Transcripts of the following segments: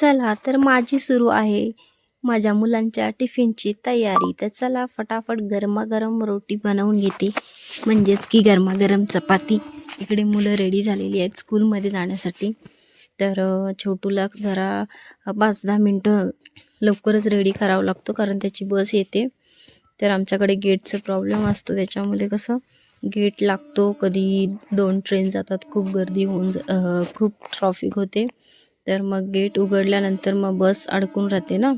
चला तर माझी सुरू आहे. माझ्या मुलांच्या टिफिनची तयारी. तर चला फटाफट गरमागरम रोटी बनवून घेते. म्हणजेच की गरमागरम चपाती. इकडे मुलं रेडी झालेली आहेत स्कूलमध्ये जाण्यासाठी. तर छोटूला जरा पाच दहा मिनटं लवकरच रेडी करावं लागतो कारण त्याची बस येते. तर आमच्याकडे गेटचं प्रॉब्लेम असतो. त्याच्यामुळे कसं गेट लागतो. कधी दोन ट्रेन जातात. खूप गर्दी होऊन खूप ट्रॉफिक होते. तर मग गेट उघडल्यानंतर मग बस अडकून राहते ना.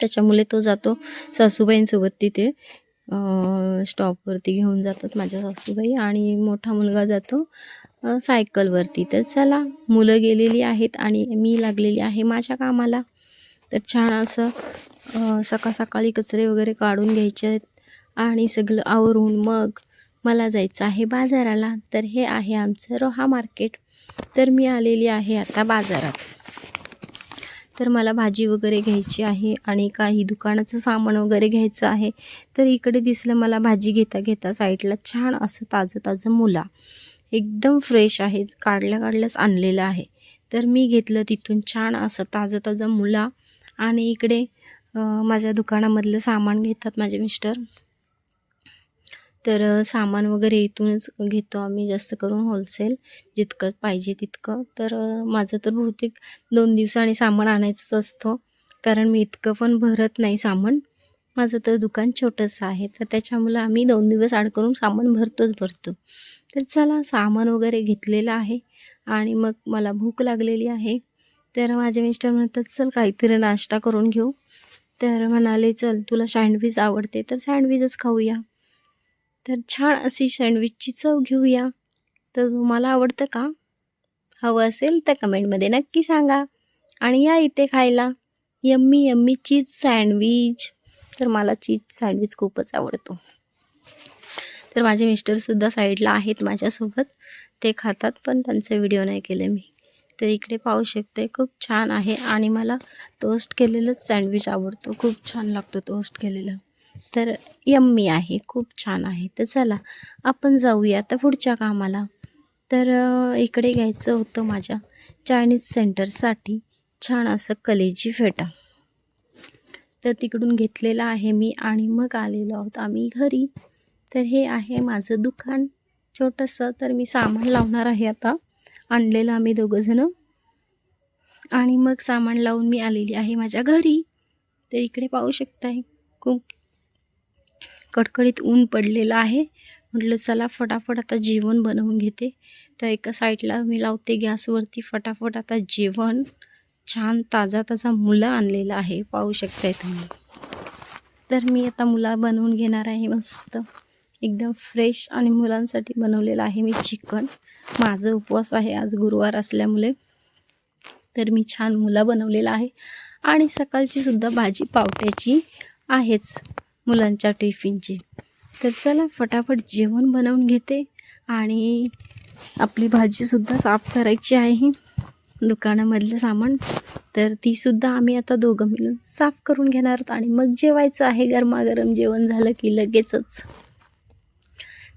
त्याच्यामुळे तो जातो सासूबाईंसोबत तिथे. स्टॉपवरती घेऊन जातात माझ्या सासूबाई आणि मोठा मुलगा जातो सायकलवरती तर चला मुलं गेलेली आहेत आणि मी लागलेली आहे माझ्या कामाला. तर छान असं सकाळ सकाळी कचरे वगैरे काढून घ्यायचे आहेत आणि सगळं आवरून मग मला जायचं आहे बाजाराला. तर हे आहे आमचं रोहा मार्केट. तर मी आलेली आहे आता बाजारात. तर मला भाजी वगैरे घ्यायची आहे आणि काही दुकानाचं सामान वगैरे घ्यायचं आहे. तर इकडे दिसलं मला भाजी घेता घेता साईडला छान असं ताजं ताजं मुला. एकदम फ्रेश आहे काढल्या काढल्याच आणलेलं आहे. तर मी घेतलं तिथून छान असं ताजं ताजं मुला. आणि इकडे माझ्या दुकानामधलं सामान घेतात माझे मिस्टर. तर सामान वगैरे इथूनच घेतो आम्ही जास्त करून होलसेल. जितकं पाहिजे तितकं. तर माझं तर बहुतेक दोन दिवसांनी सामान आणायचंच असतं. कारण मी इतकं पण भरत नाही सामान. माझं तर दुकान छोटंसं आहे. तर त्याच्यामुळं आम्ही दोन दिवस आड करून सामान भरतोच भरतो. तर चला सामान वगैरे घेतलेलं आहे. आणि मग मला भूक लागलेली आहे. तर माझे मिस्टर म्हणतात चल काहीतरी नाश्ता करून घेऊ. तर म्हणाले चल तुला सँडविच आवडते तर सँडविचच खाऊया. तर छान अशी सँडविचची चव घेऊया. तर तुम्हाला आवडतं का? हवं असेल तर कमेंटमध्ये नक्की सांगा. आणि या इथे खायला यम्मी यम्मी चीज सँडविच. तर मला चीज सँडविच खूपच आवडतो. तर माझे मिस्टरसुद्धा साईडला आहेत माझ्यासोबत. ते खातात पण त्यांचे व्हिडिओ नाही केले मी. तर इकडे पाहू शकते खूप छान आहे. आणि मला टोस्ट केलेलंच सँडविच आवडतो. खूप छान लागतो टोस्ट केलेलं. तर यम्मी आहे खूप छान आहे. तर चला आपण जाऊया आता पुढच्या कामाला. तर इकडे घ्यायचं होतं माझ्या चायनीज सेंटरसाठी छान असं कलेजी फेटा. तर तिकडून घेतलेला आहे मी आणि मग आलेलो आहोत आम्ही घरी. तर हे आहे माझं दुकान छोटंसं तर मी सामान लावणार आहे आता. आणलेलं आम्ही दोघंजणं आणि मग सामान लावून मी आलेली आहे माझ्या घरी. तर इकडे पाहू शकताय खूप कडकडीत ऊन पडलेलं आहे. म्हटलं चला फटाफट आता जेवण बनवून घेते. तर एका साईडला मी लावते गॅसवरती फटाफट आता जेवण. छान ताजा ताजा मुलं आणलेलं आहे पाहू शकताय तुम्ही. तर मी आता मुला बनवून घेणार आहे मस्त. एकदम फ्रेश आणि मुलांसाठी बनवलेलं आहे मी चिकन. माझं उपवास आहे आज गुरुवार असल्यामुळे. तर मी छान मुला बनवलेला आहे. आणि सकाळची सुद्धा भाजी पावट्याची आहेच. मुलांच्या टिफिनची. तर चला फटाफट जेवण बनवून घेते आणि आपली भाजीसुद्धा साफ करायची आहे. दुकानामधलं सामान. तर तीसुद्धा आम्ही आता दोघं मिळून साफ करून घेणार आहोत आणि मग जेवायचं आहे. गरमागरम जेवण झालं की लगेचच.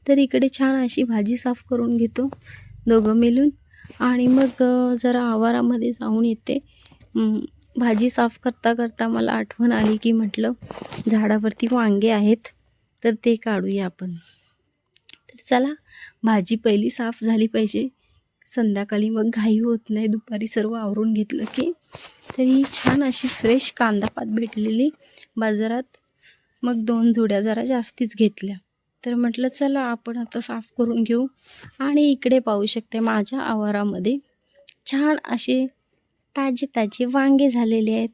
तर इकडे छान अशी भाजी साफ करून घेतो दोघं मिळून. आणि मग जरा आवारामध्ये जाऊन येते. भाजी साफ करता करता मला आठवण आली की म्हटलं झाडावरती वांगे आहेत तर ते काढूया आपण. तर चला भाजी पहिली साफ झाली पाहिजे. संध्याकाळी मग घाई होत नाही. दुपारी सर्व आवरून घेतलं की तर ही छान अशी फ्रेश कांदापात भेटलेली. बाजारात मग दोन जुड्या जरा जास्तीच घेतल्या. तर म्हटलं चला आपण आता साफ करून घेऊ. आणि इकडे पाहू शकते माझ्या आवारामध्ये छान असे ताजे ताजे वांगे झालेले आहेत.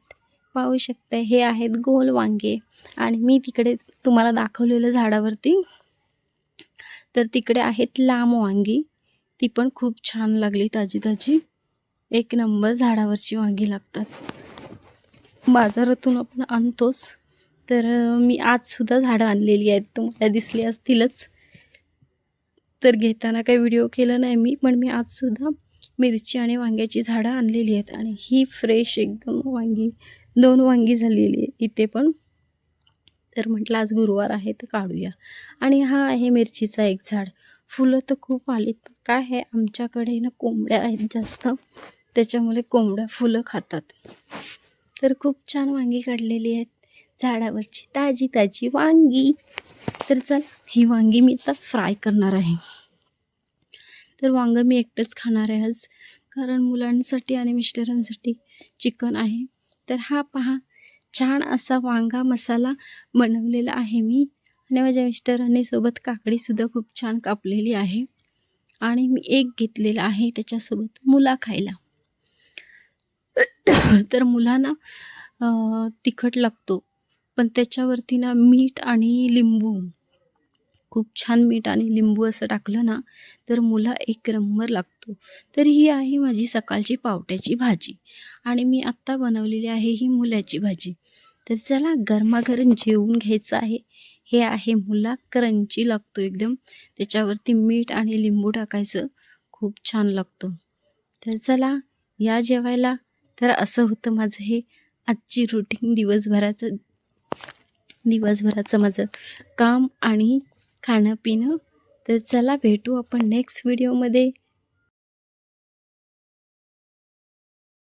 पाहू शकता हे आहेत गोल वांगे. आणि मी तिकडे तुम्हाला दाखवलेलं झाडावरती तर तिकडे आहेत लांब वांगी. ती पण खूप छान लागली ताजी ताजी एक नंबर झाडावरची वांगी लागतात. बाजारातून आपण आणतोच. तर मी आजसुद्धा झाडं आणलेली आहेत. तुम्हाला दिसली असतीलच. तर घेताना काही व्हिडिओ केला नाही मी पण मी आजसुद्धा मिरची आणि वांग्याची झाडं आणलेली आहेत आणि ही फ्रेश एकदम वांगी दोन वांगी झालेली आहे इथे पण. तर म्हटलं आज गुरुवार आहे तर काढूया. आणि हा आहे मिरचीचा एक झाड. फुलं तर खूप आलीत. काय आहे? आमच्याकडे ना कोंबड्या आहेत जास्त. त्याच्यामुळे कोंबड्या फुलं खातात. तर खूप छान वांगी काढलेली आहेत. झाडावरची ताजी ताजी वांगी. तर चल ही वांगी मी आता फ्राय करणार आहे. तर वांगं मी एकटंच खाणार आहे आज. कारण मुलांसाठी आणि मिस्टरांसाठी चिकन आहे. तर हा पहा छान असा वांगा मसाला बनवलेला आहे मी. आणि माझ्या मिस्टरांनी सोबत काकडीसुद्धा खूप छान कापलेली आहे. आणि मी एक घेतलेला आहे त्याच्यासोबत मुला खायला. तर मुलांना तिखट लागतो. पण त्याच्यावरती ना मीठ आणि लिंबू. खूप छान मीठ आणि लिंबू असं टाकलं ना तर मुला एक नंबर लागतो. तर ही आहे माझी सकाळची पावट्याची भाजी आणि मी आत्ता बनवलेली आहे ही मुलाची भाजी. तर चला गरमागरम जेवून घ्यायचं आहे. हे आहे मुला क्रंची लागतो एकदम. त्याच्यावरती मीठ आणि लिंबू टाकायचं खूप छान लागतो. तर चला या जेवायला. तर असं होतं माझं हे आजची रुटीन दिवसभराचं दिवसभराचं माझं काम आणि खाणं पिणं. तर चला भेटू आपण नेक्स्ट व्हिडिओमध्ये